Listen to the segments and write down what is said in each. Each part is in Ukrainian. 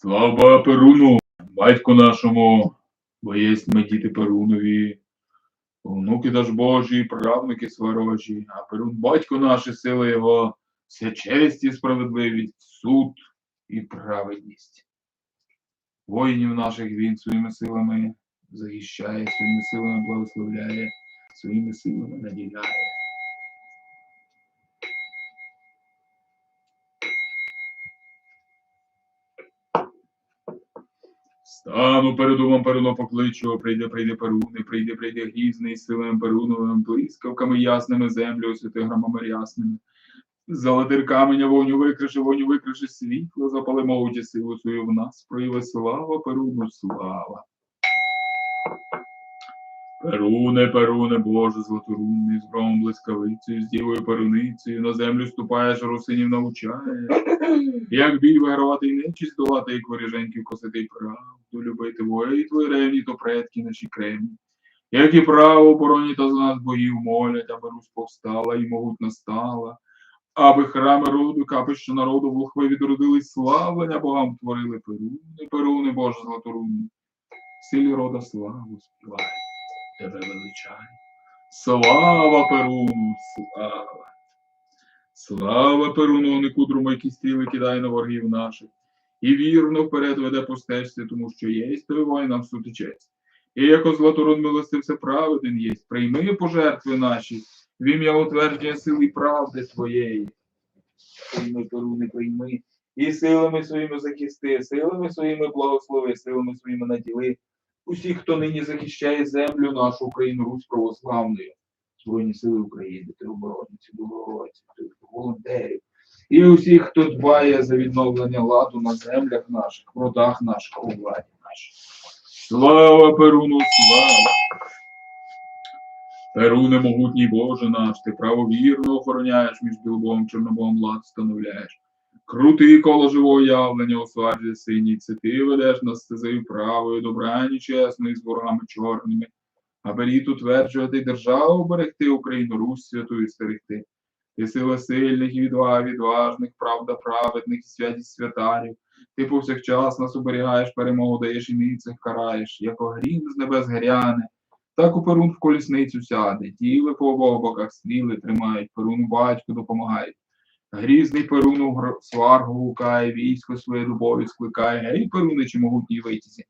Слава Перуну, батьку нашому, бо єсть ми діти Перунові, внуки даж Божі, правнуки сварожі, а Перун батько наш і сила його, вся честь і справедливість, суд і праведність. Воїнів наших він своїми силами захищає, своїми силами благословляє, своїми силами наділяє. Стану перед умом Перуно покличу, прийде, прийде Перуни, прийде, прийде грізний, силим, Перуновим, блискавками ясними землю освіти громами рясними. Золотир каменя вогню викриши, вогню викриши світло, запали молоді силу свою в нас, прояви слава, Перуну, слава. Перуне, Перуне, Боже, златорунний, з громом блискавицею, з дівою перуницею, на землю ступаєш, русинів навчаєш. Як бій вигравати й нечість долати, як воріженьків косити правду, любити вої твої ревні, то предки наші кремні. Як і право обороні та за нас богів молять, аби Русь повстала і могутна стала, аби храми роду, капище народу волхви відродились, славлення богам творили Перуни, Перуни, Боже златорунний. Силі рода славу співай, тебе величай. Слава Перуну, слава! Слава Перуну, не кудру які стріли кидай на ворогів наших, і вірно вперед веде по стежці, тому що єсть той воїнам суд і честь. І як златорун милостився праведен єсть, прийми пожертви наші, в ім'я утвердження сили правди твоєї. Прийми, Перуни, прийми, і силами своїми захисти, силами своїми благослови, силами своїми наділи. Усіх, хто нині захищає землю нашу Україну, Русь православною. Збройні сили України, тероборонці, добровольці, волонтерів. І усіх, хто дбає за відновлення ладу на землях наших, в родах наших, у владі нашій. Слава Перуну, слава! Перуне, могутній Боже наш, ти правовірно охороняєш між білобом чорнобом лад встановляєш. Крутий коло живого явлення синій, це ти ведеш нас стезею правою, добра і з ворогами чорними аби рід утверджувати державу, берегти Україну, Русь святую стерегти. Ти сила сильних і відваг, відважних, правда праведних святість святарів. Ти повсякчас нас оберігаєш, перемогу даєш і ницих караєш, як огрім з небес гряне. Так у Перун в колісницю сяде, діли по обох боках стріли тримають, Перуну батьку допомагають. Грізний Перуну гр- сваргу гукає, військо своє дубові скликає, гей, Перуни чи могутній витязі.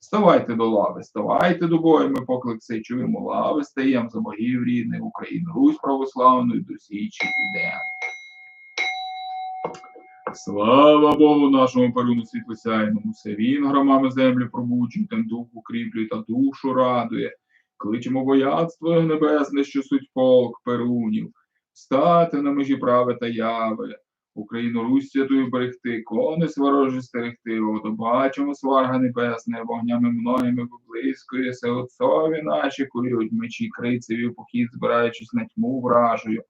Ставайте до лави, ставайте до бою, ми поклик цей чуємо лави, стаєм за богів рідних, Україну, Русь православну і до січі підемо. Слава Богу нашому Перуну світлосяйному, все він громами землю пробуджує, тим дух укріплює та душу радує. Кличемо бояцтво небесне, що суть полк Перунів, стати на межі прави та яви. Україну Русь святую берегти, кони сворожі стерегти, ото бачимо сварга небесне, вогнями многими виблискує, се отцові наші кують, мечі крицеві похід, збираючись на тьму вражою.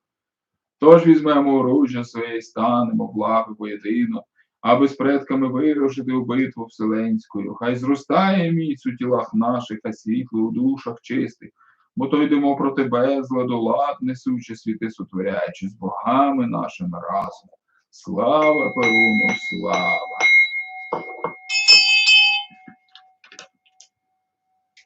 Тож візьмемо оружжя своє і станемо в лави поєдино, аби з предками вирушити у битву вселенською. Хай зростає міць у тілах наших, а світло у душах чистих, бо то йдемо проти безладу, лад несучи світи сотворяючи з богами нашими разом. Слава Перуну, слава!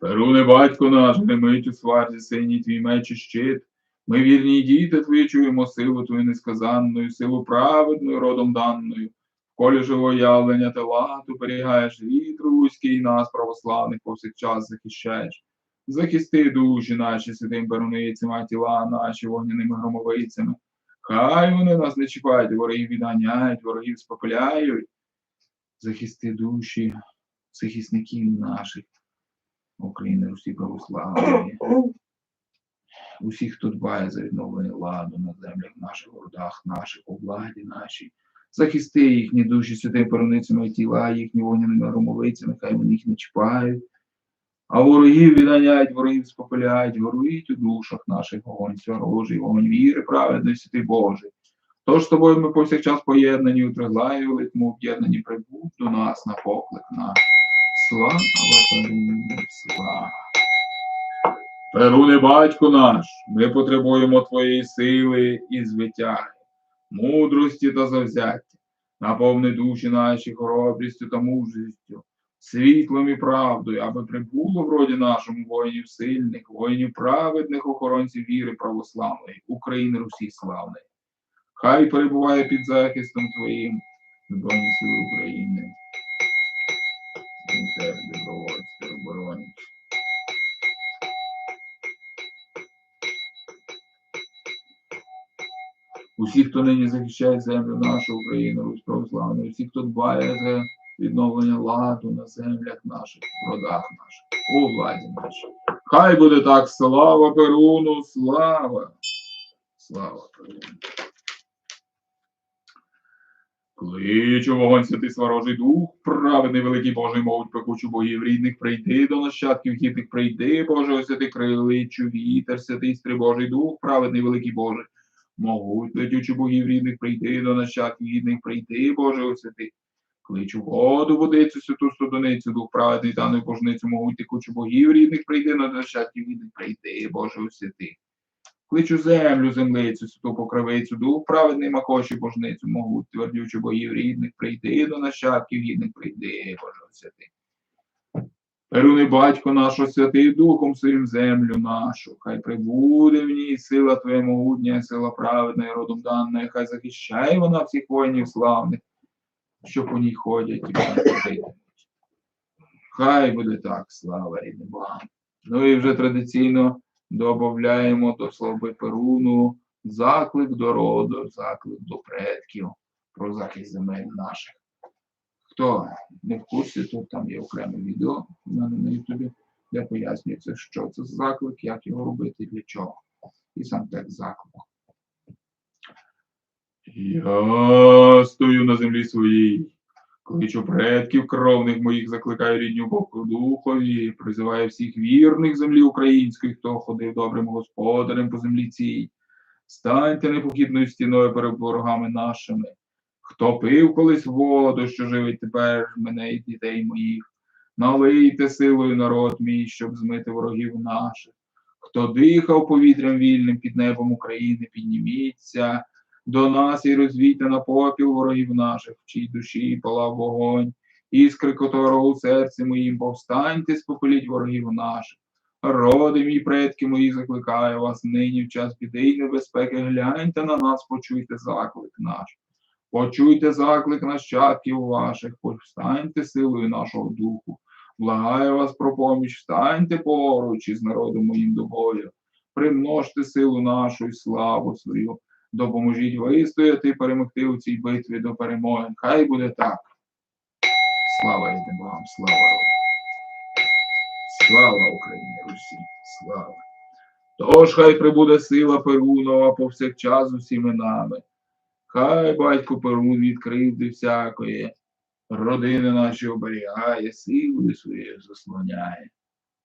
Перуне, батько наш, не мить у сварзі синій твій меч і щит. Ми вірні діти твої чуємо силу твою несказанною, силу праведною родом даною. В колі живого явлення ти лад оберігаєш рід руський, нас, православних, повсякчас захищаєш. Захисти душі наші святим перуницями, а тіла наші вогняними громовицями. Хай вони нас не чіпають, ворогів відганяють, ворогів спопиляють. Захисти душі захисників наших України, Русі православної. Усіх, хто дбає за відновлення ладу на землях наших, городах наших, у владі нашій. Захисти їхні душі святим перуницями тіла, їхні вогняними громовицями, хай вони їх не чіпають. А ворогів відганяють, ворогів спопиляють, горують у душах наших вогонь сварожий, вогонь віри, праведності ти Божий. Тож з тобою ми повсякчас поєднані у триглаві великому об'єднані прибудь до нас на поклик наш. Слава Перуну, слава. Перуне, батько наш, ми потребуємо твоєї сили і звитяги, мудрості та завзяття. наповни душі наші хоробрістю та мужністю, світлом і правдою, аби прибуло в роді нашому воїнів сильних, воїнів праведних, охоронців віри православної, України Русі славної. Хай перебуває під захистом Твоїм Збройні сили України. Волонтери, добровольці, тероборонці. Усі, хто нині захищає землю нашу Україну, Русь православну, усі, хто дбає за відновлення ладу на землях наших, в родах наших, у владі нашій. Хай буде так, слава Перуну, слава! Слава Перуну! Кличу вогонь святий сварожий дух, праведний великий Божий, мовуть пекучу богів рідних, прийди до нащадків гідних, прийди, Боже, ось святий криличу, вітер, святий стрибожий дух, праведний великий Боже, Могуть летючи богів рідних, прийти до нащадків гідних, прийти, Боже освяти. Кличу воду, водицю, святу студоницю, дух праведний та божницю, могуть текучу богів рідних, прийти до нащадків гідних, прийти, Боже освяти. Кличу землю, землицю, святу покровицю, дух праведний макоші божницю, могуть твердючу богів рідних, прийти до нащадків гідних, прийди, Боже освяти. Перуни батько наш, святий Духом своїм землю нашу, хай прибуде в ній сила Твоя могутня, сила праведна і родом дана, хай захищає вона всіх воїнів славних, що по ній ходять і ходитимуть. Хай буде так, слава рідним Богам. Ну і вже традиційно додаємо до слави Перуну заклик до роду, заклик до предків про захист земель наших. Хто не в курсі, то там є окреме відео на Ютубі, де пояснюється, що це за заклик, як його робити, для чого. І сам текст заклику. Я стою на землі своїй, кличу предків кровних моїх, закликаю рідню Богу духові, призиваю всіх вірних землі української, хто ходив добрим господарем по землі цій. Станьте непохідною стіною перед ворогами нашими. Хто пив колись воду, що живить тепер мене і дітей моїх, налийте силою народ мій, щоб змити ворогів наших. Хто дихав повітрям вільним під небом України, підніміться до нас і розвійте на попіл ворогів наших, в чій душі палав вогонь, іскри которого у серці моїм повстаньте, спопеліть ворогів наших. Роди мій предки мої, закликаю вас нині в час біди й небезпеки, гляньте на нас, почуйте заклик наш. Почуйте заклик нащадків ваших, повстаньте силою нашого духу. Благаю вас про поміч, встаньте поруч із народом моїм до бою. Примножте силу нашу і славу свою. Допоможіть вистояти і перемогти у цій битві до перемоги. Хай буде так. Слава рідним Богам, слава роду. Слава Україні, Русі, слава. Тож хай прибуде сила Перунова повсякчас усіми нами. Хай батько Перун від кривди всякої, родини наші оберігає, силою своєю заслоняє.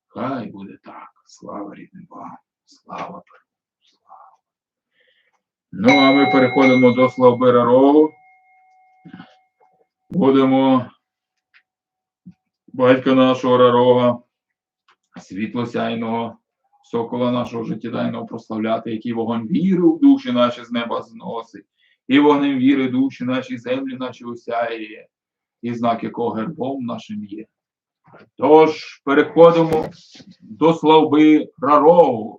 Хай буде так. Слава рідним Богам, слава Перуну. Ну, а ми переходимо до Славбера Рогу. Будемо батька нашого Рарога, світлосяйного, сокола нашого життєдайного прославляти, який вогонь віри в душі наші з неба зносить і вогнем віри душі наші землі наші осяє, і знак якого гербом нашим є. Тож переходимо до славби Рарогу.